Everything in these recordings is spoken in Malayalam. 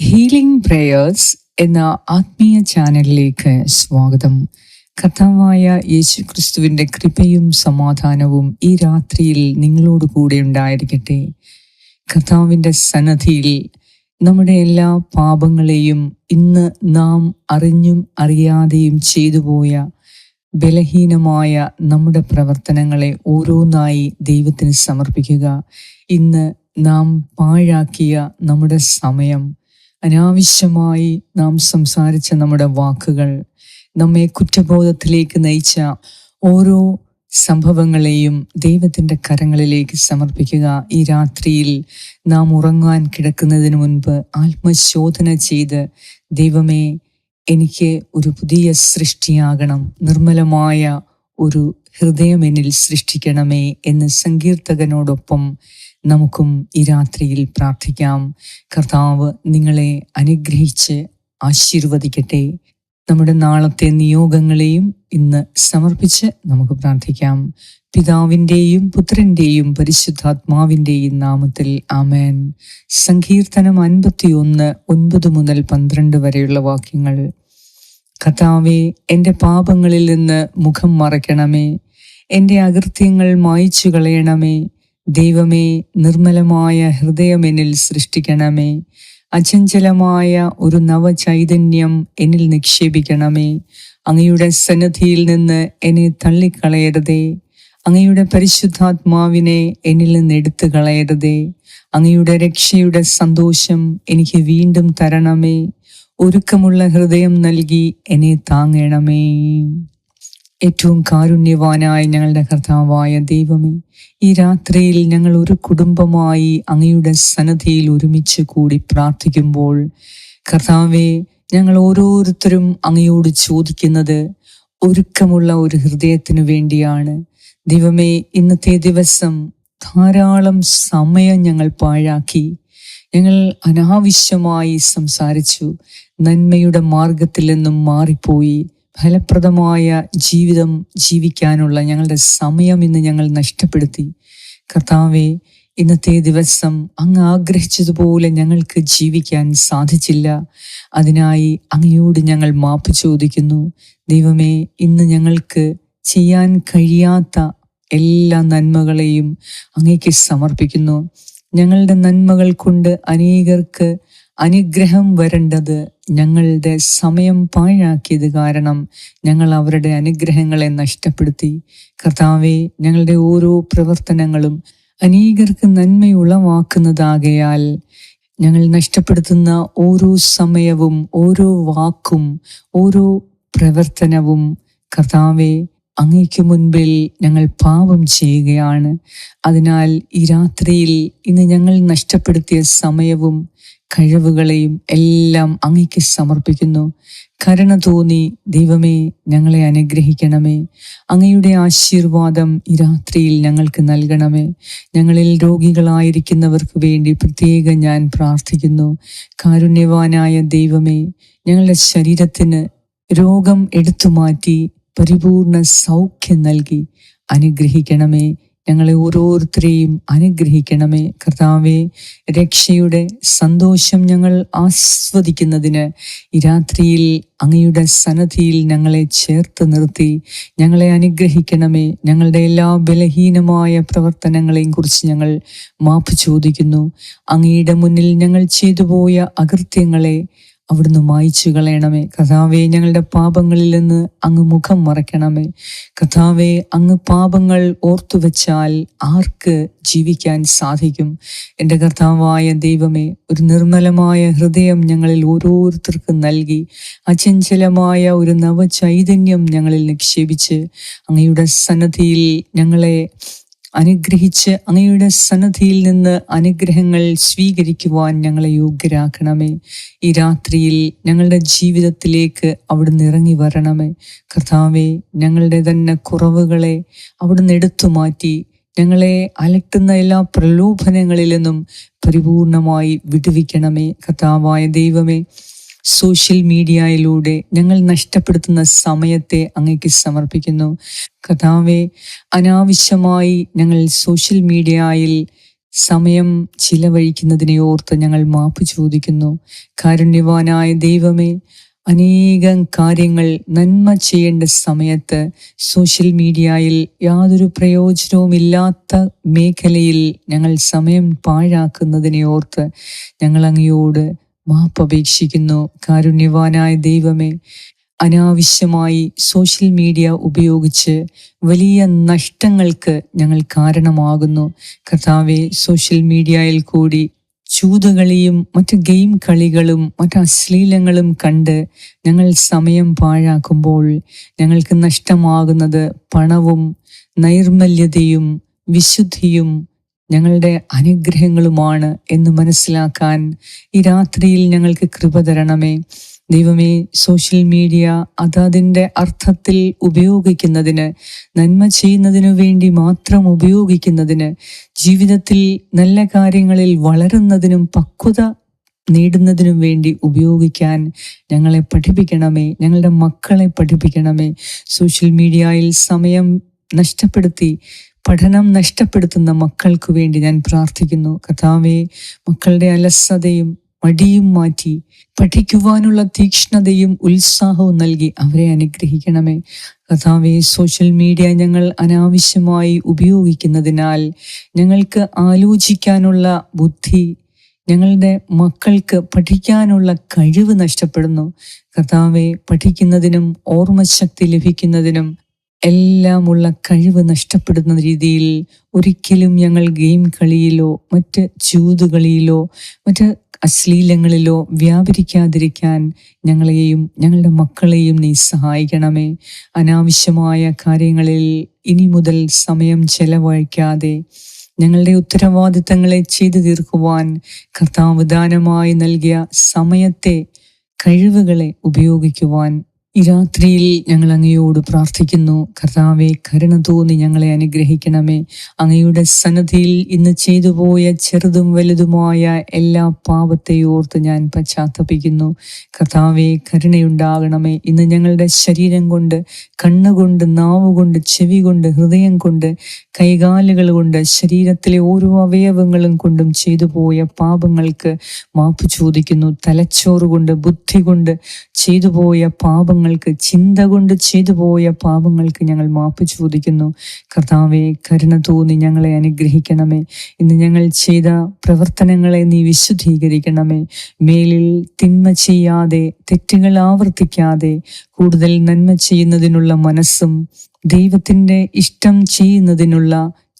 ഹീലിംഗ് പ്രേയേഴ്സ് എന്ന ആത്മീയ ചാനലിലേക്ക് സ്വാഗതം. കഥാവായ യേശു ക്രിസ്തുവിന്റെ കൃപയും സമാധാനവും ഈ രാത്രിയിൽ നിങ്ങളോട് കൂടെ ഉണ്ടായിരിക്കട്ടെ. കഥാവിന്റെ സന്നദ്ധിയിൽ നമ്മുടെ എല്ലാ പാപങ്ങളെയും ഇന്ന് നാം അറിഞ്ഞും അറിയാതെയും ചെയ്തുപോയ ബലഹീനമായ നമ്മുടെ പ്രവർത്തനങ്ങളെ ഓരോന്നായി ദൈവത്തിന് സമർപ്പിക്കുക. ഇന്ന് നാം പാഴാക്കിയ നമ്മുടെ സമയം അനാവശ്യമായി നാം സംസാരിച്ച നമ്മുടെ വാക്കുകൾ നമ്മെ കുറ്റബോധത്തിലേക്ക് നയിച്ച ഓരോ സംഭവങ്ങളെയും ദൈവത്തിന്റെ കരങ്ങളിലേക്ക് സമർപ്പിക്കുക. ഈ രാത്രിയിൽ നാം ഉറങ്ങാൻ കിടക്കുന്നതിന് മുൻപ് ആത്മശോധന ചെയ്ത് ദൈവമേ എനിക്ക് ഒരു പുതിയ സൃഷ്ടിയാകണം. നിർമ്മലമായ ഒരു ഹൃദയം എന്നിൽ സൃഷ്ടിക്കണമേ എന്ന് സങ്കീർത്തകനോടൊപ്പം നമുക്കും ഈ രാത്രിയിൽ പ്രാർത്ഥിക്കാം. കർത്താവ് നിങ്ങളെ അനുഗ്രഹിച്ച് ആശീർവദിക്കട്ടെ. നമ്മുടെ നാളത്തെ നിയോഗങ്ങളെയും ഇന്ന് സമർപ്പിച്ച് നമുക്ക് പ്രാർത്ഥിക്കാം. പിതാവിന്റെയും പുത്രന്റെയും പരിശുദ്ധാത്മാവിന്റെയും നാമത്തിൽ ആമേൻ. സങ്കീർത്തനം അൻപത്തിയൊന്ന് ഒൻപത് മുതൽ പന്ത്രണ്ട് വരെയുള്ള വാക്യങ്ങൾ. കർത്താവെ എന്റെ പാപങ്ങളിൽ നിന്ന് മുഖം മറയ്ക്കണമേ. എന്റെ അകൃത്യങ്ങൾ മായ്ച്ചു കളയണമേ ദൈവമേ നിർമ്മലമായ ഹൃദയം എന്നിൽ സൃഷ്ടിക്കണമേ. അചഞ്ചലമായ ഒരു നവചൈതന്യം എന്നിൽ നിക്ഷേപിക്കണമേ. അങ്ങയുടെ സന്നദ്ധിയിൽ നിന്ന് എന്നെ തള്ളിക്കളയരുതേ. അങ്ങയുടെ പരിശുദ്ധാത്മാവിനെ എന്നിൽ നിന്ന് എടുത്തു കളയരുതേ അങ്ങയുടെ രക്ഷയുടെ സന്തോഷം എനിക്ക് വീണ്ടും തരണമേ. ഒരുക്കമുള്ള ഹൃദയം നൽകി എന്നെ താങ്ങണമേ. ഏറ്റവും കാരുണ്യവാനായ ഞങ്ങളുടെ കർത്താവായ ദൈവമേ ഈ രാത്രിയിൽ ഞങ്ങൾ ഒരു കുടുംബമായി അങ്ങയുടെ സന്നദ്ധിയിൽ ഒരുമിച്ച് കൂടി പ്രാർത്ഥിക്കുമ്പോൾ കർത്താവെ ഞങ്ങൾ ഓരോരുത്തരും അങ്ങയോട് ചോദിക്കുന്നത് ഒരുക്കമുള്ള ഒരു ഹൃദയത്തിനു വേണ്ടിയാണ്. ദൈവമേ ഇന്നത്തെ ദിവസം ധാരാളം സമയം ഞങ്ങൾ പാഴാക്കി. ഞങ്ങൾ അനാവശ്യമായി സംസാരിച്ചു. നന്മയുടെ മാർഗത്തിൽ നിന്നും മാറിപ്പോയി. ഫലപ്രദമായ ജീവിതം ജീവിക്കാനുള്ള ഞങ്ങളുടെ സമയം ഇന്ന് ഞങ്ങൾ നഷ്ടപ്പെടുത്തി. കർത്താവെ ഇന്നത്തെ ദിവസം അങ്ങ് ആഗ്രഹിച്ചതുപോലെ ഞങ്ങൾക്ക് ജീവിക്കാൻ സാധിച്ചില്ല. അതിനായി അങ്ങയോട് ഞങ്ങൾ മാപ്പ് ചോദിക്കുന്നു. ദൈവമേ ഇന്ന് ഞങ്ങൾക്ക് ചെയ്യാൻ കഴിയാത്ത എല്ലാ നന്മകളെയും അങ്ങേക്ക് സമർപ്പിക്കുന്നു. ഞങ്ങളുടെ നന്മകൾ കൊണ്ട് അനേകർക്ക് അനുഗ്രഹം വരേണ്ടത് ഞങ്ങളുടെ സമയം പാഴാക്കിയത് കാരണം ഞങ്ങൾ അവരുടെ അനുഗ്രഹങ്ങളെ നഷ്ടപ്പെടുത്തി. കർത്താവെ ഞങ്ങളുടെ ഓരോ പ്രവർത്തനങ്ങളും അനേകർക്ക് നന്മയുളവാക്കുന്നതാകയാൽ ഞങ്ങൾ നഷ്ടപ്പെടുത്തുന്ന ഓരോ സമയവും ഓരോ വാക്കും ഓരോ പ്രവർത്തനവും കർത്താവെ അങ്ങയ്ക്ക് മുൻപിൽ ഞങ്ങൾ പാപം ചെയ്യുകയാണ്. അതിനാൽ ഈ രാത്രിയിൽ ഇന്ന് ഞങ്ങൾ നഷ്ടപ്പെടുത്തിയ സമയവും കഴിവുകളെയും എല്ലാം അങ്ങയ്ക്ക് സമർപ്പിക്കുന്നു. കരുണ തോന്നി ദൈവമേ ഞങ്ങളെ അനുഗ്രഹിക്കണമേ. അങ്ങയുടെ ആശീർവാദം ഈ രാത്രിയിൽ ഞങ്ങൾക്ക് നൽകണമേ. ഞങ്ങളിൽ രോഗികളായിരിക്കുന്നവർക്ക് വേണ്ടി പ്രത്യേകം ഞാൻ പ്രാർത്ഥിക്കുന്നു. കാരുണ്യവാനായ ദൈവമേ ഞങ്ങളുടെ ശരീരത്തിന് രോഗം എടുത്തു മാറ്റി പരിപൂർണ സൗഖ്യം നൽകി അനുഗ്രഹിക്കണമേ. ഞങ്ങളെ ഓരോരുത്തരെയും അനുഗ്രഹിക്കണമേ. കർത്താവെ രക്ഷയുടെ സന്തോഷം ഞങ്ങൾ ആസ്വദിക്കുന്നതിന് ഈ രാത്രിയിൽ അങ്ങയുടെ സന്നദ്ധിയിൽ ഞങ്ങളെ ചേർത്ത് നിർത്തി. ഞങ്ങളെ അനുഗ്രഹിക്കണമേ. ഞങ്ങളുടെ എല്ലാ ബലഹീനമായ പ്രവർത്തനങ്ങളെയും കുറിച്ച് ഞങ്ങൾ മാപ്പ് ചോദിക്കുന്നു. അങ്ങയുടെ മുന്നിൽ ഞങ്ങൾ ചെയ്തുപോയ അകൃത്യങ്ങളെ അവിടുന്ന് മായിച്ചു കളയണമേ. കഥാവെ ഞങ്ങളുടെ പാപങ്ങളിൽ നിന്ന് അങ്ങ് മുഖം മറയ്ക്കണമേ. കഥാവെ അങ്ങ് പാപങ്ങൾ ഓർത്തു വെച്ചാൽ ആർക്ക് ജീവിക്കാൻ സാധിക്കും? എന്റെ കർത്താവായ ദൈവമേ ഒരു നിർമ്മലമായ ഹൃദയം ഞങ്ങളിൽ ഓരോരുത്തർക്കും നൽകി. അചഞ്ചലമായ ഒരു നവചൈതന്യം ഞങ്ങളിൽ നിക്ഷേപിച്ച് അങ്ങയുടെ സന്നദ്ധിയിൽ ഞങ്ങളെ അനുഗ്രഹിച്ച് അങ്ങയുടെ സന്നദ്ധിയിൽ നിന്ന് അനുഗ്രഹങ്ങൾ സ്വീകരിക്കുവാൻ ഞങ്ങളെ യോഗ്യരാക്കണമേ. ഈ രാത്രിയിൽ ഞങ്ങളുടെ ജീവിതത്തിലേക്ക് അവിടുന്ന് ഇറങ്ങി വരണമേ. കർത്താവെ ഞങ്ങളുടെ തന്നെ കുറവുകളെ അവിടുന്ന് എടുത്തു മാറ്റി ഞങ്ങളെ അലട്ടുന്ന എല്ലാ പ്രലോഭനങ്ങളിൽ നിന്നും പരിപൂർണമായി വിടുവിക്കണമേ. കർത്താവായ ദൈവമേ സോഷ്യൽ മീഡിയയിലൂടെ ഞങ്ങൾ നഷ്ടപ്പെടുത്തുന്ന സമയത്തെ അങ്ങേക്ക് സമർപ്പിക്കുന്നു. കഥാവെ അനാവശ്യമായി ഞങ്ങൾ സോഷ്യൽ മീഡിയയിൽ സമയം ചിലവഴിക്കുന്നതിനെ ഓർത്ത് ഞങ്ങൾ മാപ്പ് ചോദിക്കുന്നു. കാരുണ്യവാനായ ദൈവമേ അനേകം കാര്യങ്ങൾ നന്മ ചെയ്യേണ്ട സമയത്ത് സോഷ്യൽ മീഡിയയിൽ യാതൊരു പ്രയോജനവുമില്ലാത്ത മേഖലയിൽ ഞങ്ങൾ സമയം പാഴാക്കുന്നതിനെ ഓർത്ത് ഞങ്ങൾ അങ്ങയോട് മാപ്പപേക്ഷിക്കുന്നു കാരുണ്യവാനായ ദൈവമേ അനാവശ്യമായി സോഷ്യൽ മീഡിയ ഉപയോഗിച്ച് വലിയ നഷ്ടങ്ങൾക്ക് ഞങ്ങൾ കാരണമാകുന്നു. കർത്താവെ സോഷ്യൽ മീഡിയയിൽ കൂടി ചൂതുകളിയും മറ്റ് ഗെയിം കളികളും മറ്റ് അശ്ലീലങ്ങളും കണ്ട് ഞങ്ങൾ സമയം പാഴാക്കുമ്പോൾ ഞങ്ങൾക്ക് നഷ്ടമാകുന്നത് പണവും നൈർമല്യതയും വിശുദ്ധിയും ഞങ്ങളുടെ അനുഗ്രഹങ്ങളുമാണ് എന്ന് മനസ്സിലാക്കാൻ ഈ രാത്രിയിൽ ഞങ്ങൾക്ക് കൃപ തരണമേ. ദൈവമേ സോഷ്യൽ മീഡിയ അതതിന്റെ അർത്ഥത്തിൽ ഉപയോഗിക്കുന്നതിന് നന്മ ചെയ്യുന്നതിനു വേണ്ടി മാത്രം ഉപയോഗിക്കുന്നതിന് ജീവിതത്തിൽ നല്ല കാര്യങ്ങളിൽ വളരുന്നതിനും പക്വത നേടുന്നതിനും വേണ്ടി ഉപയോഗിക്കാൻ ഞങ്ങളെ പഠിപ്പിക്കണമേ. ഞങ്ങളുടെ മക്കളെ പഠിപ്പിക്കണമേ. സോഷ്യൽ മീഡിയയിൽ സമയം നഷ്ടപ്പെടുത്തി പഠനം നഷ്ടപ്പെടുത്തുന്ന മക്കൾക്ക് വേണ്ടി ഞാൻ പ്രാർത്ഥിക്കുന്നു. കഥാവെ മക്കളുടെ അലസതയും മടിയും മാറ്റി പഠിക്കുവാനുള്ള തീക്ഷ്ണതയും ഉത്സാഹവും നൽകി അവരെ അനുഗ്രഹിക്കണമേ. കഥാവെ സോഷ്യൽ മീഡിയ ഞങ്ങൾ അനാവശ്യമായി ഉപയോഗിക്കുന്നതിനാൽ ഞങ്ങൾക്ക് ആലോചിക്കാനുള്ള ബുദ്ധി ഞങ്ങളുടെ മക്കൾക്ക് പഠിക്കാനുള്ള കഴിവ് നഷ്ടപ്പെടുന്നു. കഥാവെ പഠിക്കുന്നതിനും ഓർമ്മശക്തി ലഭിക്കുന്നതിനും എല്ലാമുള്ള കഴിവ് നഷ്ടപ്പെടുന്ന രീതിയിൽ ഒരിക്കലും ഞങ്ങൾ ഗെയിം കളിയിലോ മറ്റ് ചൂതുകളിയിലോ മറ്റ് അശ്ലീലങ്ങളിലോ വ്യാപരിക്കാതിരിക്കാൻ ഞങ്ങളെയും ഞങ്ങളുടെ മക്കളെയും നീ സഹായിക്കണമേ. അനാവശ്യമായ കാര്യങ്ങളിൽ ഇനി മുതൽ സമയം ചെലവഴിക്കാതെ ഞങ്ങളുടെ ഉത്തരവാദിത്തങ്ങളെ ചെയ്തു തീർക്കുവാൻ കർത്താവ് ദാനമായി നൽകിയ സമയത്തെ കഴിവുകളെ ഉപയോഗിക്കുവാൻ ഈ രാത്രിയിൽ ഞങ്ങൾ അങ്ങയോട് പ്രാർത്ഥിക്കുന്നു. കർത്താവെ കരുണ തോന്നി ഞങ്ങളെ അനുഗ്രഹിക്കണമേ. അങ്ങയുടെ സന്നദ്ധിയിൽ ഇന്ന് ചെയ്തു പോയ ചെറുതും വലുതുമായ എല്ലാ പാപത്തെ ഓർത്ത് ഞാൻ പശ്ചാത്തപിക്കുന്നു. കർത്താവെ കരുണയുണ്ടാകണമേ. ഇന്ന് ഞങ്ങളുടെ ശരീരം കൊണ്ട് കണ്ണുകൊണ്ട് നാവുകൊണ്ട് ചെവി കൊണ്ട് ഹൃദയം കൊണ്ട് കൈകാലുകൾ കൊണ്ട് ശരീരത്തിലെ ഓരോ അവയവങ്ങളും കൊണ്ടും ചെയ്തു പോയ പാപങ്ങൾക്ക് മാപ്പ് ചോദിക്കുന്നു. തലച്ചോറ് കൊണ്ട് ബുദ്ധി കൊണ്ട് ചെയ്തു പോയ പാപങ്ങൾക്ക് ചിന്ത കൊണ്ട് ചെയ്തു പോയ പാപങ്ങൾക്ക് ഞങ്ങൾ മാപ്പ് ചോദിക്കുന്നു. കർത്താവെ കരുണ തോന്നി ഞങ്ങളെ അനുഗ്രഹിക്കണമേ. ഇന്ന് ഞങ്ങൾ ചെയ്ത പ്രവർത്തനങ്ങളെ നീ വിശുദ്ധീകരിക്കണമേ. മേലിൽ തിന്മ ചെയ്യാതെ തെറ്റുകൾ ആവർത്തിക്കാതെ കൂടുതൽ നന്മ ചെയ്യുന്നതിനുള്ള മനസ്സും ദൈവത്തിന്റെ ഇഷ്ടം ചെയ്യുന്നതിനുള്ള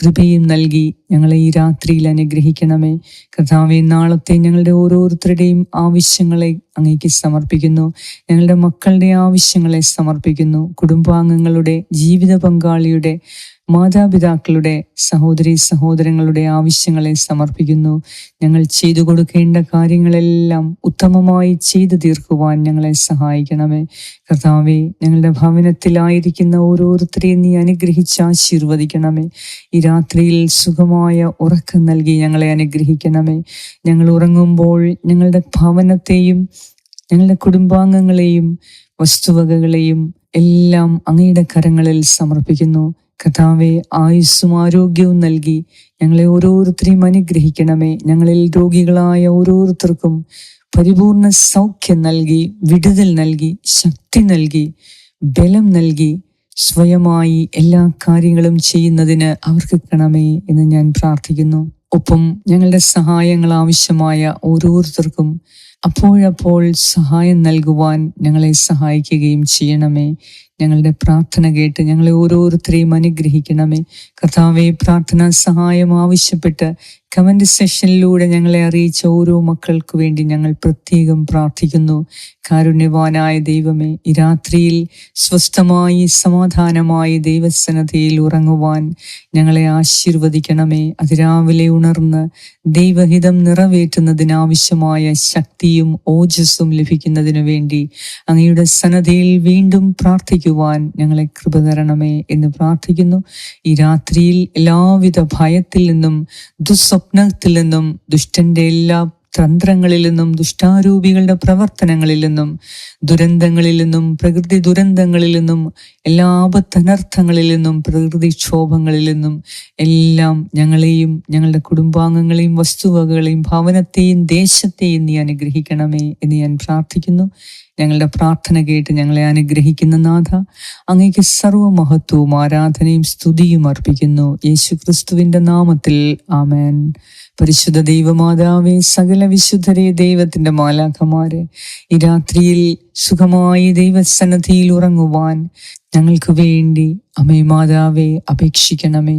കൃപയും നൽകി ഞങ്ങളെ ഈ രാത്രിയിൽ അനുഗ്രഹിക്കണമേ. കർത്താവെ നാളത്തെ ഞങ്ങളുടെ ഓരോരുത്തരുടെയും ആവശ്യങ്ങളെ അങ്ങേക്ക് സമർപ്പിക്കുന്നു. ഞങ്ങളുടെ മക്കളുടെ ആവശ്യങ്ങളെ സമർപ്പിക്കുന്നു. കുടുംബാംഗങ്ങളുടെ ജീവിത പങ്കാളിയുടെ മാതാപിതാക്കളുടെ സഹോദരി സഹോദരങ്ങളുടെ ആവശ്യങ്ങളെ സമർപ്പിക്കുന്നു. ഞങ്ങൾ ചെയ്തു കൊടുക്കേണ്ട കാര്യങ്ങളെല്ലാം ഉത്തമമായി ചെയ്തു തീർക്കുവാൻ ഞങ്ങളെ സഹായിക്കണമേ. കർത്താവെ ഞങ്ങളുടെ ഭവനത്തിലായിരിക്കുന്ന ഓരോരുത്തരെയും നീ അനുഗ്രഹിച്ച് ആശീർവദിക്കണമേ. ഈ രാത്രിയിൽ സുഖമായ ഉറക്കം നൽകി ഞങ്ങളെ അനുഗ്രഹിക്കണമേ. ഞങ്ങൾ ഉറങ്ങുമ്പോൾ ഞങ്ങളുടെ ഭവനത്തെയും ഞങ്ങളുടെ കുടുംബാംഗങ്ങളെയും വസ്തുവകകളെയും എല്ലാം അങ്ങയുടെ കരങ്ങളിൽ സമർപ്പിക്കുന്നു. കഥാവെ ആയുസ്സും ആരോഗ്യവും നൽകി ഞങ്ങളെ ഓരോരുത്തരെയും അനുഗ്രഹിക്കണമേ. ഞങ്ങളിൽ രോഗികളായ ഓരോരുത്തർക്കും പരിപൂർണ സൗഖ്യം നൽകി വിടുതൽ നൽകി ശക്തി നൽകി ബലം നൽകി സ്വയമായി എല്ലാ കാര്യങ്ങളും ചെയ്യുന്നതിന് അവർക്ക് കിട്ടണമേ എന്ന് ഞാൻ പ്രാർത്ഥിക്കുന്നു. ഒപ്പം ഞങ്ങളുടെ സഹായങ്ങൾ ആവശ്യമായ ഓരോരുത്തർക്കും അപ്പോഴപ്പോൾ സഹായം നൽകുവാൻ ഞങ്ങളെ സഹായിക്കുകയും ചെയ്യണമേ. ഞങ്ങളുടെ പ്രാർത്ഥന കേട്ട് ഞങ്ങളെ ഓരോരുത്തരെയും അനുഗ്രഹിക്കണമേ. കർത്താവെ പ്രാർത്ഥന സഹായം ആവശ്യപ്പെട്ട് കമന്റ് സെഷനിലൂടെ ഞങ്ങളെ അറിയിച്ച ഓരോ മക്കൾക്ക് വേണ്ടി ഞങ്ങൾ പ്രത്യേകം പ്രാർത്ഥിക്കുന്നു. കാരുണ്യവാനായ ദൈവമേ ഈ രാത്രിയിൽ സ്വസ്ഥമായി സമാധാനമായി ദൈവസന്നതയിൽ ഉറങ്ങുവാൻ ഞങ്ങളെ ആശീർവദിക്കണമേ. അതിരാവിലെ ഉണർന്ന് ദൈവഹിതം നിറവേറ്റുന്നതിനാവശ്യമായ ശക്തിയും ഓജസ്സും ലഭിക്കുന്നതിനു വേണ്ടി അങ്ങയുടെ സന്നദ്ധയിൽ വീണ്ടും പ്രാർത്ഥിക്കുവാൻ ഞങ്ങളെ കൃപ തരണമേ എന്ന് പ്രാർത്ഥിക്കുന്നു. ഈ രാത്രിയിൽ എല്ലാവിധ ഭയത്തിൽ നിന്നും ദുസ്വപ്നത്തിൽ നിന്നും ദുഷ്ടന്റെ എല്ലാ തന്ത്രങ്ങളിൽ നിന്നും ദുഷ്ടാരൂപികളുടെ പ്രവർത്തനങ്ങളിൽ നിന്നും ദുരന്തങ്ങളിൽ നിന്നും പ്രകൃതി ദുരന്തങ്ങളിൽ നിന്നും എല്ലാ ആപത്തനർത്ഥങ്ങളിൽ നിന്നും പ്രകൃതിക്ഷോഭങ്ങളിൽ നിന്നും എല്ലാം ഞങ്ങളെയും ഞങ്ങളുടെ കുടുംബാംഗങ്ങളെയും വസ്തുവകകളെയും ഭവനത്തെയും ദേശത്തെയും നീ അനുഗ്രഹിക്കണമേ എന്ന് ഞാൻ പ്രാർത്ഥിക്കുന്നു. ഞങ്ങളുടെ പ്രാർത്ഥന കേട്ട് ഞങ്ങളെ അനുഗ്രഹിക്കുന്ന നാഥ അങ്ങേക്ക് സർവമഹത്വവും ആരാധനയും സ്തുതിയും അർപ്പിക്കുന്നു. യേശു ക്രിസ്തുവിന്റെ നാമത്തിൽ ആമേൻ. പരിശുദ്ധ ദൈവമാതാവേ സകല വിശുദ്ധരെ ദൈവത്തിന്റെ മാലാഖമാരെ ഈ രാത്രിയിൽ സുഖമായി ദൈവസന്നദ്ധിയിൽ ഉറങ്ങുവാൻ ഞങ്ങൾക്ക് വേണ്ടി അമ്മേ മാതാവെ അപേക്ഷിക്കണമേ.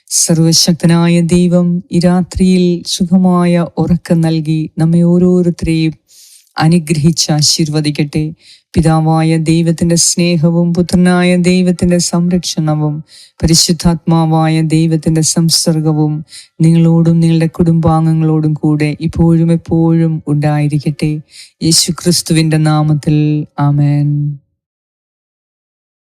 സർവശക്തനായ ദൈവം ഈ രാത്രിയിൽ സുഖമായ ഉറക്കം നൽകി നമ്മെ ഓരോരുത്തരെയും അനുഗ്രഹിച്ച് ആശീർവദിക്കട്ടെ. പിതാവായ ദൈവത്തിന്റെ സ്നേഹവും പുത്രനായ ദൈവത്തിന്റെ സംരക്ഷണവും പരിശുദ്ധാത്മാവായ ദൈവത്തിന്റെ സംസർഗവും നിങ്ങളോടും നിങ്ങളുടെ കുടുംബാംഗങ്ങളോടും കൂടെ ഇപ്പോഴും എപ്പോഴും ഉണ്ടായിരിക്കട്ടെ. യേശു ക്രിസ്തുവിന്റെ നാമത്തിൽ ആമേൻ.